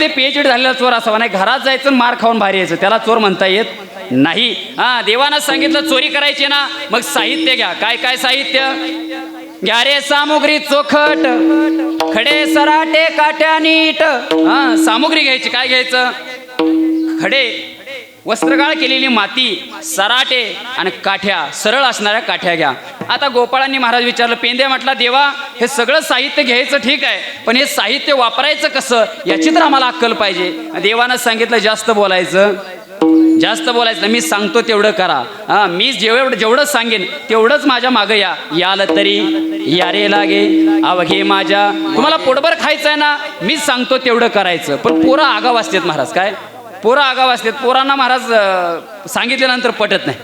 ते पीएचडी झालेला चोर असावा. नाही घरात जायचं मार खाऊन बाहेर यायचं. त्याला चोर म्हणता येत नाही. हा देवानं सांगितलं चोरी करायची ना मग साहित्य घ्या. काय काय साहित्य? घ्या रे सामुग्री चोखट. खडे सराटे काट्या नीट. हा सामुग्री घ्यायची. काय घ्यायचं? खडे. वस्त्रगाळ केलेली माती सराटे आणि काठ्या. सरळ असणाऱ्या काठ्या घ्या. आता गोपाळांनी महाराज विचारलं पेंदे म्हटला देवा हे सगळं साहित्य घ्यायचं ठीक आहे पण हे साहित्य वापरायचं कसं? याची तर आम्हाला अक्कल पाहिजे. देवानं सांगितलं जास्त बोलायचं. जास्त बोलायचं मी सांगतो तेवढं करा. हा मी जेवढं जेवढं सांगेन तेवढंच माझ्या मागं या. याल तरी या रे लागे अवघे माझ्या. तुम्हाला पोटभर खायचं आहे ना मी सांगतो तेवढं करायचं. पण पोरं आगाव असतात महाराज काय? पोरं आगाव असतात पोरांना महाराज सांगितल्यानंतर पटत नाही.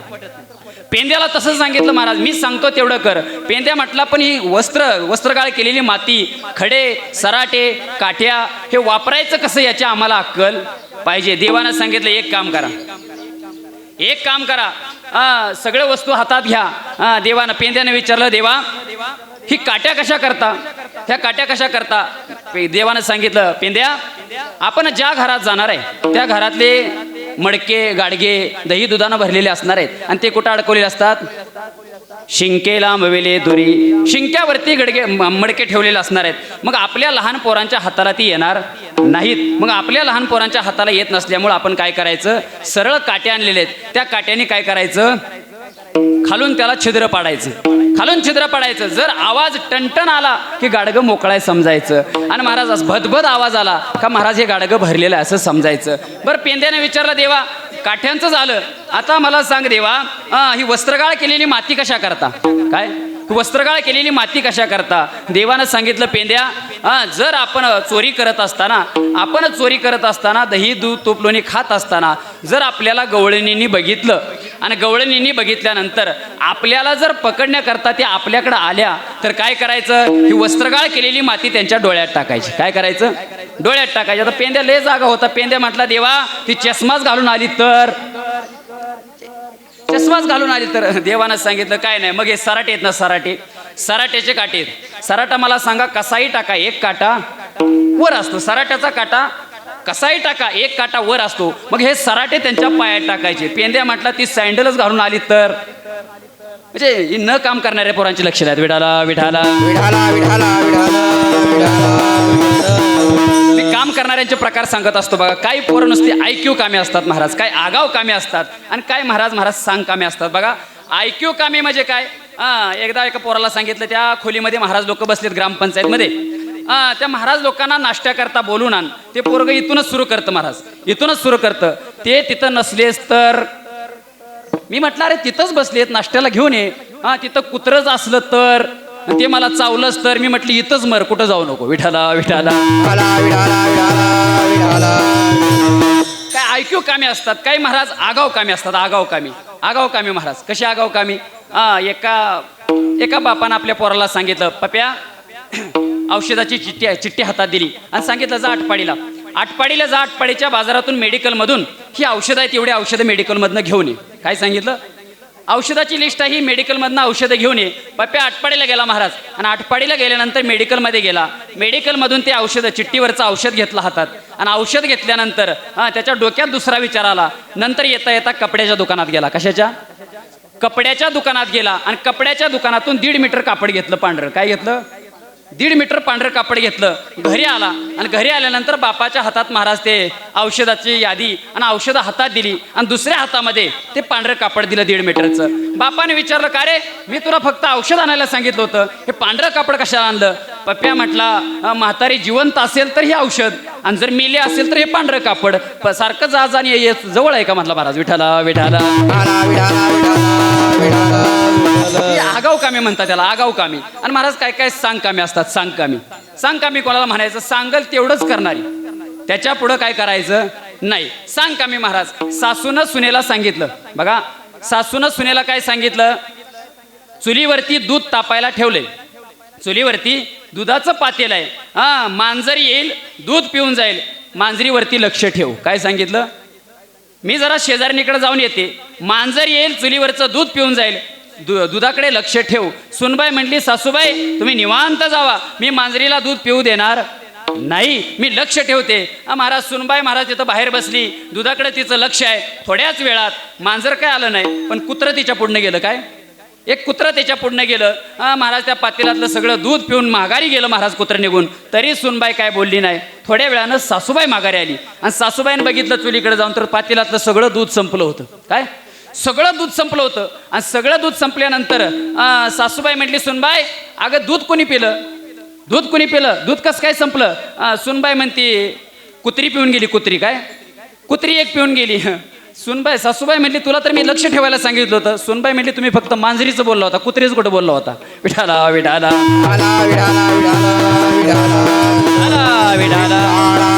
पेंद्याला तसंच सांगितलं महाराज मी सांगतो तेवढं कर. पेंद्या म्हटला पण ही वस्त्र वस्त्रगाळ केलेली माती खडे सराटे काठ्या हे वापरायचं कसं याची आम्हाला अक्कल पाहिजे? देवानं सांगितलं एक काम करा एक काम करा. सगळं वस्तू हातात घ्या. हा देवानं पेंद्यानं विचारलं देवा ही काट्या कशा करता? ह्या काट्या कशा करता? देवानं सांगितलं पेंद्या आपण ज्या घरात जाणार आहे त्या घरातले मडके गाडगे दही दुधानं भरलेले असणार आहेत. आणि ते कुठं अडकवलेले असतात? शिंकेला मवेले दुरी. शिंक्यावरती गडगे मडके ठेवलेले असणार आहेत. मग आपल्या लहान पोरांच्या हाताला ती येणार नाहीत. मग आपल्या लहान पोरांच्या हाताला येत नसल्यामुळे आपण काय करायचं? सरळ काट्या आणलेले आहेत. त्या काट्याने काय करायचं? खालून त्याला छिद्र पाडायचं. खालून छिद्र पडायचं. जर आवाज टणटण आला की गाडगं मोकळाय समजायचं. आणि महाराज भदभद आवाज आला का महाराज हे गाडगं भरलेलं आहे असं समजायचं. बरं पेंद्याने विचारलं देवा काठ्यांचं झालं. आता मला सांग देवा ही वस्त्रगाळ केलेली माती कशा करता? काय? वस्त्रगाळ केलेली माती कशा करता? देवानं सांगितलं पेंद्या जर आपण चोरी करत असताना आपण चोरी करत असताना दही दूध तूप लोणी खात असताना जर आपल्याला गवळणींनी बघितलं आणि गवळणींनी बघितल्यानंतर आपल्याला जर पकडण्याकरता त्या आपल्याकडं आल्या तर काय करायचं? ही वस्त्रगाळ केलेली माती त्यांच्या डोळ्यात टाकायची. काय करायचं? डोळ्यात टाकायची. आता पेंद्या लय जागा होता. पेंद्या म्हटला देवा ती चष्माच घालून आली तर. चष्माच घालून आली तर. देवानं सांगितलं काय नाही मग हे सराटे आहेत ना सराटे. सराट्याचे काटे आहेत. सराटा मला सांगा कसाही टाका एक काटा. वर असतो. सराट्याचा काटा कसाही टाका एक काटा वर असतो. मग हे सराटे त्यांच्या पायात टाकायचे. पेंद्या म्हटला ती सँडलच घालून आली तर. म्हणजे ही न काम करणाऱ्या पोरांची लक्ष द्या. विठाला विठाला. विठाला विठाला मी काम करणाऱ्यांचे प्रकार सांगत असतो बघा. काही पोरं नुसती आयक्यू कामे असतात महाराज. काय आगाव कामे असतात. आणि काय महाराज महाराज सांग कामे असतात. बघा आयक्यू कामे म्हणजे काय? हा एकदा एका पोराला सांगितलं त्या खोलीमध्ये महाराज लोक बसलेत ग्रामपंचायतमध्ये. त्या महाराज लोकांना नाश्त्या करता बोलून आण. ते पोरग इथूनच सुरू करतं महाराज. इथूनच सुरू करतं. ते तिथं नसलेस तर मी म्हटलं अरे तिथंच बसलेत नाश्त्याला घेऊन ये. हा तिथं कुत्रच असलं तर ते मला चावलंच तर मी म्हटलं इथंच मर कुठं जाऊ नको. विठाला विठाला. विठाला विठाला विठाला विठाला. काय ऐक्यू कामे असतात. काही महाराज आगाव कामे असतात आगाव कामी. आगाव कामी महाराज. कशी आगाव कामी? हा एका एका बापानं आपल्या पोराला सांगितलं पप्या औषधाची चिठ्ठी चिठ्ठी हातात दिली. आणि सांगितलं जा आटपाडीला. आटपाडीला जा आटपाडीच्या बाजारातून मेडिकलमधून ही औषधं आहेत एवढी औषधं मेडिकलमधनं घेऊन ये. काय सांगितलं? औषधाची लिस्ट आहे ही मेडिकलमधनं औषधं घेऊन ये. पप्प्या आटपाडीला गेला महाराज. आणि आटपाडीला गेल्यानंतर मेडिकलमध्ये गेला. मेडिकलमधून ते औषधं चिठ्ठीवरचं औषध घेतलं हातात. आणि औषध घेतल्यानंतर हां त्याच्या डोक्यात दुसरा विचार आला. नंतर येता येता कपड्याच्या दुकानात गेला. कशाच्या? कपड्याच्या दुकानात गेला. आणि कपड्याच्या दुकानातून दीड मीटर कापड घेतलं पांढरं. काय घेतलं? दीड मीटर पांढरं कापड घेतलं. घरी आला आणि घरी आल्यानंतर बापाच्या हातात महाराज ते औषधाची यादी आणि औषधं हातात दिली आणि दुसऱ्या हातामध्ये ते पांढरं कापड दिलं दीड मीटरचं. बापाने विचारलं का रे मी तुला फक्त औषध आणायला सांगितलं होतं. हे पांढरं कापड कशाला आणलं? पप्प्या म्हटला म्हातारी जिवंत असेल तर हे औषध आणि जर मेले असेल तर हे पांढरं कापड. सारखं जाज आणि ये- जवळ आहे का? म्हटलं महाराज. विठाला विठाला म्हणजे ही आगाव कामे म्हणतात त्याला आगाव कामे. आणि महाराज काय काय सांग कामे असतात? सांग कामे. सांग कामी कोणाला म्हणायचं? सांगल तेवढंच करणारी. त्याच्या पुढं काय करायचं? नाही. सांग कामी महाराज. सासूनं सुनेला सांगितलं. बघा सासूनं सुनेला काय सांगितलं? चुलीवरती दूध तापायला ठेवले चुलीवरती दुधाचं पातेल आहे. हा मांजर येईल दूध पिऊन जाईल. मांजरीवरती लक्ष ठेव. काय सांगितलं? मी जरा शेजारणीकडे जाऊन येते. मांजर येईल चुलीवरचं दूध पिऊन जाईल. दु दुधाकडे लक्ष ठेव. सुनबाई म्हटली सासूबाई तुम्ही निवांत जावा. मी मांजरीला दूध पिऊ देणार नाही. मी लक्ष ठेवते. महाराज सुनबाई महाराज तिथं बाहेर बसली. दुधाकडे तिचं लक्ष आहे. थोड्याच वेळात मांजर काय आलं नाही पण कुत्रं तिच्या पुढनं गेलं काय? एक कुत्रं त्याच्या पुढनं गेलं. हा महाराज त्या पातेलातलं सगळं दूध पिऊन माघारी गेलं महाराज कुत्रं निघून. तरी सुनबाई काय बोलली नाही. थोड्या वेळानं सासूबाई माघारी आली. आणि सासूबाईनं बघितलं चुलीकडे जाऊन तर पातेलातलं सगळं दूध संपलं होतं. काय? सगळं दूध संपलं होतं आणि सगळं दूध संपल्यानंतर सासूबाई म्हटली सुनबाई अगं दूध कोणी पिलं दूध कोणी पिलं दूध कसं काय संपलं सुनबाई म्हणती कुत्री पिऊन गेली कुत्री काय कुत्री एक पिऊन गेली सुनबाई सासूबाई म्हटली तुला तर मी लक्ष ठेवायला सांगितलं होतं सुनबाई म्हटली तुम्ही फक्त मांजरीचं बोलला होता कुत्रीच कुठं बोलला होता विठाला विठाला विठाला विठाला विठाला विठाला